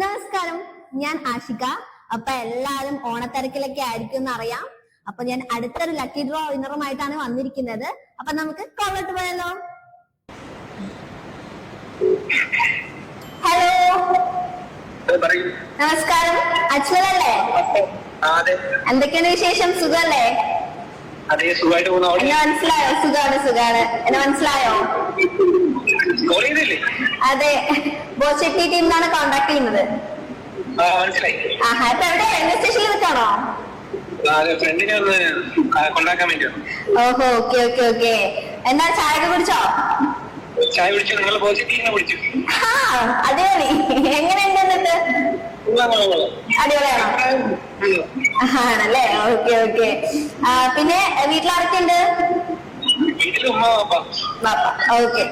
നമസ്കാരം. ഞാൻ ആഷിക. അപ്പൊ എല്ലാവരും ഓണത്തിരക്കിലൊക്കെ ആയിരിക്കും എന്ന് അറിയാം. അപ്പൊ ഞാൻ അടുത്തൊരു ലക്കി ഡ്രോ വിന്നറുമായിട്ടാണ് വന്നിരിക്കുന്നത്. അപ്പൊ നമുക്ക് കൊള്ളട്ട് പോയല്ലോ. ഹലോ നമസ്കാരം. അച്ഛനല്ലേ എന്തൊക്കെയാണ് വിശേഷം? സുഖല്ലേ? മനസ്സിലായോ? സുഖാണ് സുഖാണ്. എന്നെ മനസ്സിലായോ? അതെ. ബോച്ചെട്ടി ടീം കോണ്ടാക്ട് ചെയ്യുന്നത്. ഓഹോ ഓക്കെ ഓക്കെ ഓക്കെ എന്നാ ചായ ഒക്കെ കുടിച്ചോ? ചായ കുടിച്ചു. നിങ്ങൾ എങ്ങനെയുണ്ട് എന്നിട്ട്? അടിപൊളിയാണോ? ആണല്ലേ? ഓക്കെ ഓക്കെ പിന്നെ വീട്ടിലാർക്കുണ്ട് വീട്ടിൽ ഉമ്മ പാപ്പ ബാപ്പ ഓക്കെ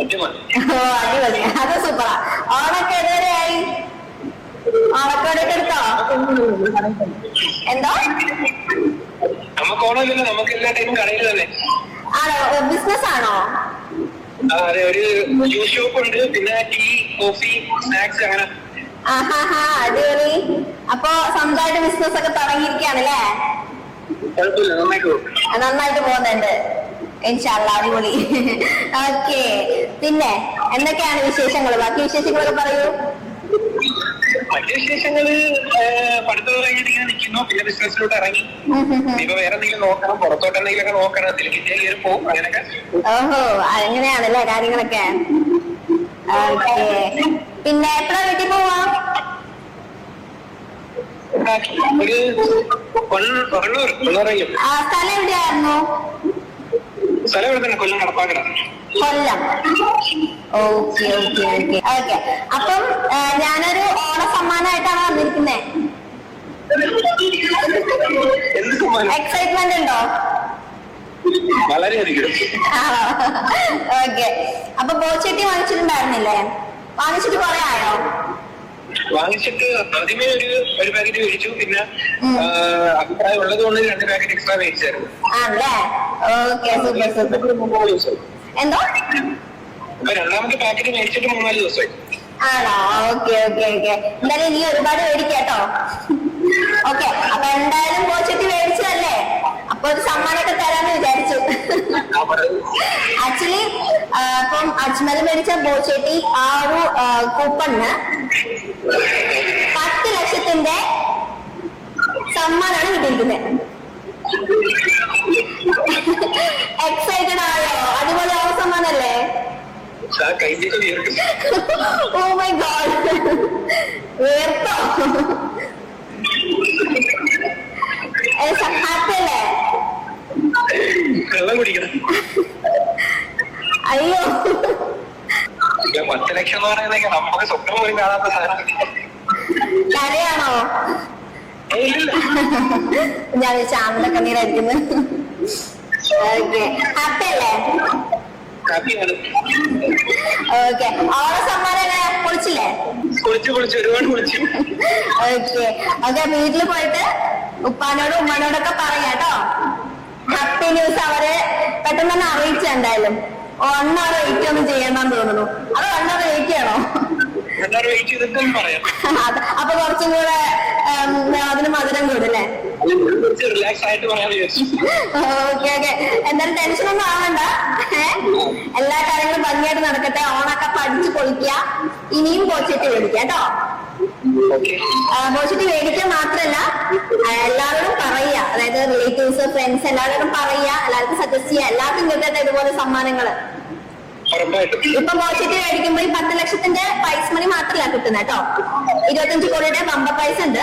അടിപൊളി. അത് സൂപ്പറാ ഓണൊക്കെ എതുവരെയായി ഓണക്കോടൊക്കെ എടുത്തോ? എന്തോ? നമുക്ക് ഓണമില്ലല്ലോ. നമുക്ക് എല്ലാ ടൈമും കടയിൽ തന്നെ. ആണോ? ബിസിനസ് ആണോ? അതെ. ഒരു ജ്യൂസ് ഷോപ്പ് ഉണ്ട്. പിന്നെ ടീ കോഫി സ്നാക്സ് അങ്ങനെ. അടിപൊളി. അപ്പൊ സ്വന്തമായിട്ട് ബിസിനസ് ഒക്കെ തുടങ്ങിയിരിക്കുകയാണല്ലേ നന്നായിട്ട് പോകുന്നുണ്ട്. ഇൻഷാല്ല അടിപൊളി. ഓക്കെ പിന്നെ എന്തൊക്കെയാണ് വിശേഷങ്ങൾ ബാക്കി വിശേഷങ്ങളൊക്കെ പറയൂ. മറ്റു വിശേഷങ്ങൾ പഠിത്തം ഇങ്ങനെ നിൽക്കുന്നു പിന്നെ ബിസിനസ്സിലോട്ട് ഇറങ്ങി. ഇനിയിപ്പോ വേറെ എന്തെങ്കിലും നോക്കണം. പുറത്തോട്ട് എന്തെങ്കിലുമൊക്കെ നോക്കണം. അതിൽ കയറി പോകും അങ്ങനെയൊക്കെ. ഓഹോ അങ്ങനെയാണല്ലേ കാര്യങ്ങളൊക്കെ? പിന്നെ എപ്പഴാ വീട്ടിൽ പോവാ? ഒരു ആ സ്ഥലം എവിടെയായിരുന്നു? സ്ഥലം എവിടെ തന്നെ Kollam നടപ്പാക്കട. Kollam. Okay okay okay. Okay. അപ്പം ഞാനൊരു ഓണ സമ്മാനമായിട്ടാണ് വന്നിരിക്കുന്നത് എക്സൈറ്റ്മെന്റ് ഉണ്ടോ? ഓക്കെ. അപ്പൊ ബോച്ചട്ടി വാങ്ങിച്ചിട്ടുണ്ടായിരുന്നില്ലേ? വാങ്ങിച്ചിട്ട് കൊറേ ആയോ? വാങ്ങിച്ചിട്ട് ആദ്യമേ ഒരു ഒരു പാക്കറ്റ് മേടിച്ചു. പിന്നെ അഭിപ്രായം ഉള്ളത് കൊണ്ട് രണ്ട് പാക്കറ്റ് എക്സ്ട്രാ മേടിച്ചായിരുന്നു. എന്തോ? രണ്ടാമത്തെ പാക്കറ്റ് മേടിച്ചിട്ട് മൂന്നാൽ ദിവസമായി. ആണോ? Okay okay okay. എന്തായാലും ഇനി ഒരുപാട് മേടിക്കാട്ടോ. ഓക്കെ അപ്പൊ എന്തായാലും ബോച്ചട്ടി മേടിച്ചതല്ലേ? അപ്പൊ ഒരു സമ്മാനമൊക്കെ തരാന്ന് വിചാരിച്ചു. ആക്ച്വലി ഇപ്പം അജ്മൽ മേടിച്ച ബോച്ചേട്ടി ആ ഒരു കൂപ്പണിന് പത്ത് ലക്ഷത്തിന്റെ സമ്മാനാണ് കിട്ടിയിരിക്കുന്നത് എക്സൈറ്റഡ് ആയോ അടിപൊളി ആ സമ്മാനല്ലേ ആ കൈയ്യിൽ വീർക്കും. ഓ മൈ ഗോഡ് വേർത്തോ ഹാപ്പി അല്ലേ വെള്ളം കുടിക്കണം. അയ്യോ. പത്ത് ലക്ഷം എന്ന് പറയുന്നത് നമുക്ക് സ്വപ്നം പോലും കാണാത്ത സാധനം. കരയാണോ? ഞാൻ ചാമല നീരായിരിക്കുന്നു ഓക്കെ ഹാപ്പി അല്ലേ? ഓക്കെ ഓണ സമ്മാനം എങ്ങനെ പൊളിച്ചില്ലേ കുളിച്ച് കുളിച്ച് ഒരുപാട് കുളിച്ചു. ഓക്കെ ഓക്കെ വീട്ടിൽ പോയിട്ട് ഉപ്പാനോടും ഉമ്മാനോടൊക്കെ പറയാട്ടോ ഹാപ്പി ന്യൂസ് അവരെ പെട്ടെന്ന് തന്നെ അറിയിച്ചു എന്തായാലും. വൺ അവർ വെയിറ്റ് ഒന്നും ചെയ്യണ്ടെന്ന് തോന്നുന്നു. അത് വൺ അവർ വെയിറ്റ് ചെയ്യണോ? അപ്പൊ കുറച്ചും കൂടെ അതിന് മധുരം കൂടല്ലേ ഓക്കെ ഓക്കെ. എന്തായാലും ടെൻഷൻ ഒന്നും ആവണ്ട? എല്ലാ കാര്യങ്ങളും ഭംഗിയായിട്ട് നടക്കട്ടെ. ഓണൊക്കെ പഠിച്ചു പൊളിക്കുക. ഇനിയും പോച്ചിട്ട് മേടിക്കുക കേട്ടോ. പോച്ചിട്ട് മേടിക്കാൻ മേടിക്കുക മാത്രല്ല എല്ലാവരോടും പറയുക. അതായത് റിലേറ്റീവ്സ് ഫ്രണ്ട്സ് എല്ലാവരോടും പറയുക. എല്ലാവർക്കും സജസ്റ്റ് ചെയ്യുക. എല്ലാവർക്കും കിട്ടട്ടെ ഇതുപോലെ സമ്മാനങ്ങൾ. ഇപ്പൊ പോസിറ്റീവ് മേടിക്കുമ്പോ ഈ പത്ത് ലക്ഷത്തിന്റെ പൈസ മണി മാത്രമല്ല കിട്ടുന്നത് കേട്ടോ ഇരുപത്തഞ്ച് കോടിയുടെ ബമ്പ പൈസ ഉണ്ട്.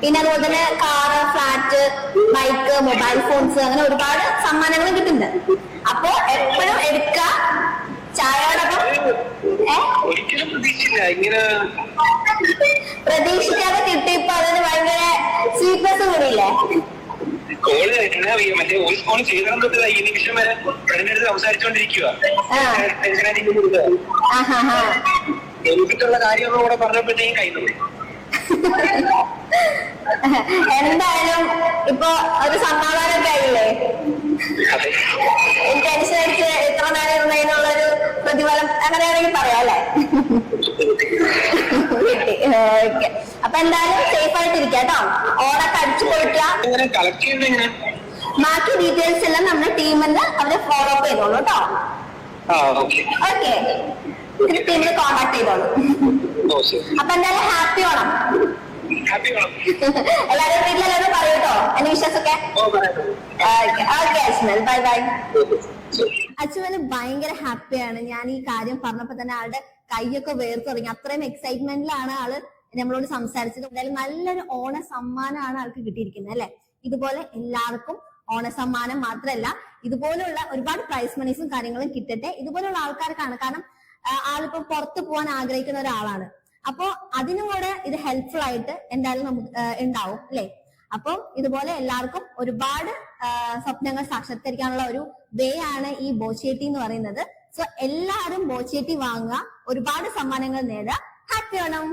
പിന്നെ അതുപോലെ തന്നെ car flat bike mobile phones അങ്ങനെ ഒരുപാട് സമ്മാനങ്ങൾ കിട്ടുന്നുണ്ട്. അപ്പൊ എപ്പോഴും എടുക്ക ചായയോടൊപ്പം. പ്രതീക്ഷിക്കാതെ കിട്ടിയപ്പോ അതിന് ഭയങ്കര സ്വീറ്റ്നസ് കൂടിയില്ലേ? കോൾ എന്നാ അറിയാം. മറ്റേ വോയിസ് കോൾ ചെയ്തതും തൊട്ട് ദാ ഈ നിമിഷം വരെ ഫ്രണ്ടിന്റെ അടുത്ത് സംസാരിച്ചോണ്ടിരിക്കുക ആ. ടെൻഷനായിട്ട് ആഹാ ഹാ. എനിക്കിട്ടുള്ള കാര്യമൊന്നും കൂടെ പറഞ്ഞപ്പോഴത്തേക്കും കൈ പോയി എന്തായാലും ഇപ്പൊ ഒരു സമാധാനമൊക്കെ ആയില്ലേ? ടെൻഷൻ അടിച്ച് എത്ര നേരം ഇരുന്നതിനുള്ളൊരു പ്രതിഫലം അങ്ങനെയാണെങ്കിൽ പറയാം അല്ലേ? ഓക്കെ. അപ്പൊ എന്തായാലും സേഫ് ആയിട്ട് ഇരിക്കുക കേട്ടോ ഓണൊക്കെ അടിച്ചു എങ്ങനെ ബാക്കി ഡീറ്റെയിൽസ് എല്ലാം നമ്മുടെ ടീമിന്ന് അവർ ഫോളോ അപ്പ് ചെയ്തോളൂ കേട്ടോ ആ ഓക്കെ ഓക്കെ ടീമിൽ കോൺടാക്ട് ചെയ്തോളൂ. അപ്പൊ എന്തായാലും ഹാപ്പി ഓണം. എല്ലാരും വീട്ടിലെല്ലാരും പറയൂട്ടോ എന്റെ വിശ്വാസമൊക്കെ ഓക്കെ അശ്മൽ ബൈ ബൈ അച്ഛന് ഭയങ്കര ഹാപ്പിയാണ് ഞാൻ ഈ കാര്യം പറഞ്ഞപ്പോ തന്നെ ആളുടെ കൈയൊക്കെ വേർത്തു തുടങ്ങി അത്രയും എക്സൈറ്റ്മെന്റിലാണ് ആൾ. നമ്മളോട് സംസാരിച്ചത് എന്തായാലും നല്ലൊരു ഓണ സമ്മാനമാണ് ആൾക്ക് കിട്ടിയിരിക്കുന്നത് അല്ലെ? ഇതുപോലെ എല്ലാവർക്കും ഓണ സമ്മാനം മാത്രമല്ല ഇതുപോലുള്ള ഒരുപാട് പ്രൈസ് മണീസും കാര്യങ്ങളും കിട്ടട്ടെ. ഇതുപോലുള്ള ആൾക്കാർക്കാണ്. കാരണം ആളിപ്പോ പുറത്തു പോകാൻ ആഗ്രഹിക്കുന്ന ഒരാളാണ്. അപ്പോ അതിനും കൂടെ ഇത് ഹെൽപ്ഫുൾ ആയിട്ട് എന്തായാലും നമുക്ക് ഉണ്ടാവും അല്ലെ? അപ്പം ഇതുപോലെ എല്ലാവർക്കും ഒരുപാട് സ്വപ്നങ്ങൾ സാക്ഷാത്കരിക്കാനുള്ള ഒരു വേ ആണ് ഈ ബോച്ചേട്ടി എന്ന് പറയുന്നത്. സോ എല്ലാവരും ബോച്ചേട്ടി വാങ്ങുക ഒരുപാട് സമ്മാനങ്ങൾ നേടുക. ഹാപ്പി ഓണം!